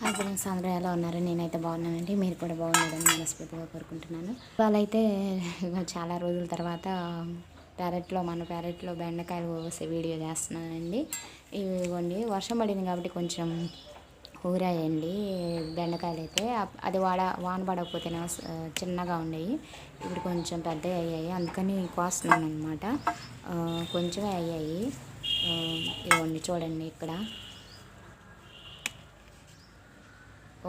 Hi friends అందరూ ఎలా ఉన్నారు? నేనైతే బాగున్నానండి. మీరు కూడా బాగున్నారని మనస్ఫూర్తిగా కోరుకుంటున్నాను. వాళ్ళైతే చాలా రోజుల తర్వాత పెరట్లో మన పెరట్లో బెండకాయలు కోసే వీడియో చేస్తున్నానండి. ఇవ్వండి వర్షం పడింది కాబట్టి కొంచెం ఊరాయండి బెండకాయలు అయితే అది వాడ వాన పడకపోతేనే చిన్నగా ఉండేవి ఇప్పుడు కొంచెం పెద్దవి అయ్యాయి. అందుకని కోస్తున్నాను అనమాట కొంచెమే అయ్యాయి. ఇవ్వండి చూడండి ఇక్కడ.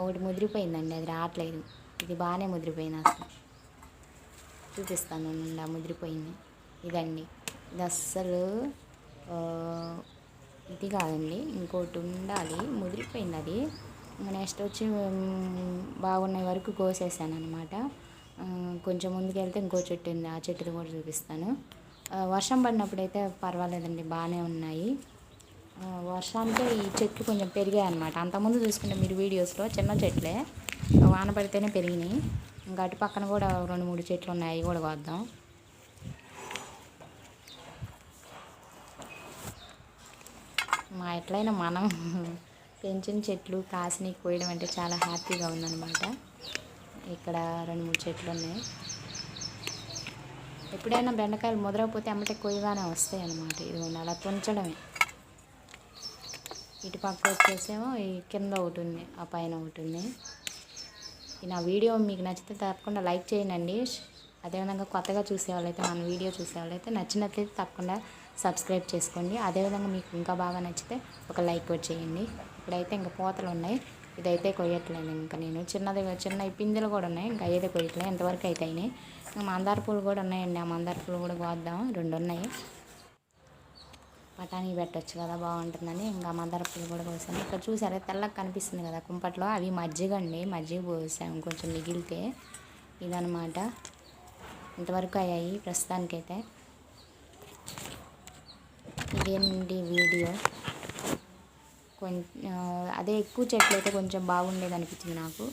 ఒకటి ముదిరిపోయిందండి అది రావట్లేదు. ఇది బాగానే ముదిరిపోయింది అసలు. చూపిస్తాను నిండా ముదిరిపోయింది. ఇదండి. ఇది అస్సలు ఇది కాదండి. ఇంకోటి ఉండాలి. ముదిరిపోయింది అది. నెక్స్ట్ వచ్చి బాగున్నాయి బాగున్న వరకు కోసేసాను అనమాట కొంచెం ముందుకెళ్తే ఇంకో చెట్టు ఉంది. ఆ చెట్టుది కూడా చూపిస్తాను. వర్షం పడినప్పుడైతే పర్వాలేదండి బాగానే ఉన్నాయి. వర్షానికి ఈ చెట్లు కొంచెం పెరిగాయి అనమాట అంతకుముందు చూసుకుంటే మీరు వీడియోస్లో చిన్న చెట్లే వాన పడితేనే పెరిగినాయి. ఇంకా అటు పక్కన కూడా రెండు మూడు చెట్లు ఉన్నాయి అవి కూడా కోద్దాం మా ఎట్లయినా మనం పెంచిన చెట్లు కాసిని కోయడం అంటే చాలా హ్యాపీగా ఉందన్నమాట. ఇక్కడ రెండు మూడు చెట్లు ఉన్నాయి. ఎప్పుడైనా బెండకాయలు ముదరకపోతే అమ్మటే కొయ్యగానే వస్తాయి అన్నమాట ఇది అలా తుంచడమే. ఇటు పక్క వచ్చేసేమో ఈ కింద ఒకటి ఉంది ఆ పైన ఒకటి ఉంది. ఈ నా వీడియో మీకు నచ్చితే తప్పకుండా లైక్ చేయండి. అదేవిధంగా కొత్తగా చూసేవాళ్ళైతే మన వీడియో చూసేవాళ్ళైతే నచ్చినట్లయితే తప్పకుండా సబ్స్క్రైబ్ చేసుకోండి. అదేవిధంగా మీకు ఇంకా బాగా నచ్చితే ఒక లైక్ కూడా చేయండి. ఇప్పుడైతే ఇంకా పోతలు ఉన్నాయి. ఇదైతే కొయ్యట్లేదు ఇంకా నేను. చిన్నది చిన్న పిందెలు కూడా ఉన్నాయి. ఇంకా అయితే కొయ్యట్లేదు. ఇంతవరకు అయితే అయినాయి. ఇంకా మందార పూలు కూడా ఉన్నాయండి. ఆ మందార పూలు కూడా కోద్దాం. రెండు ఉన్నాయి. బఠానీ పెట్టచ్చు కదా బాగుంటుందని ఇంకా మందార కూడా పోసాను. ఇక్కడ చూసారా తెల్లగా కనిపిస్తుంది కదా కుంపట్లో. అవి మజ్జిగ అండి మజ్జిగ పోసాము కొంచెం మిగిలితే. ఇదనమాట ఇంతవరకు అయ్యాయి ప్రస్తుతానికైతే. ఇదేంటి వీడియో. కొంచెం అదే ఎక్కువ చెట్లు అయితే కొంచెం బాగుండేది అనిపించింది నాకు.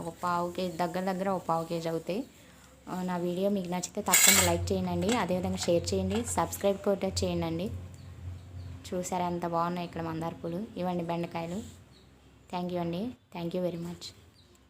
ఒక పావు కేజీ దగ్గర దగ్గర ఒక పావు కేజీ అవుతాయి. నా వీడియో మీకు నచ్చితే తప్పకుండా లైక్ చేయండి. అదేవిధంగా షేర్ చేయండి. సబ్స్క్రైబ్ కూడా చేయండి. చూసారా ఎంత బాగున్నాయి ఇక్కడ మందార పూలు. ఇవ్వండి బెండకాయలు. థ్యాంక్ యూ అండి. Thank you very much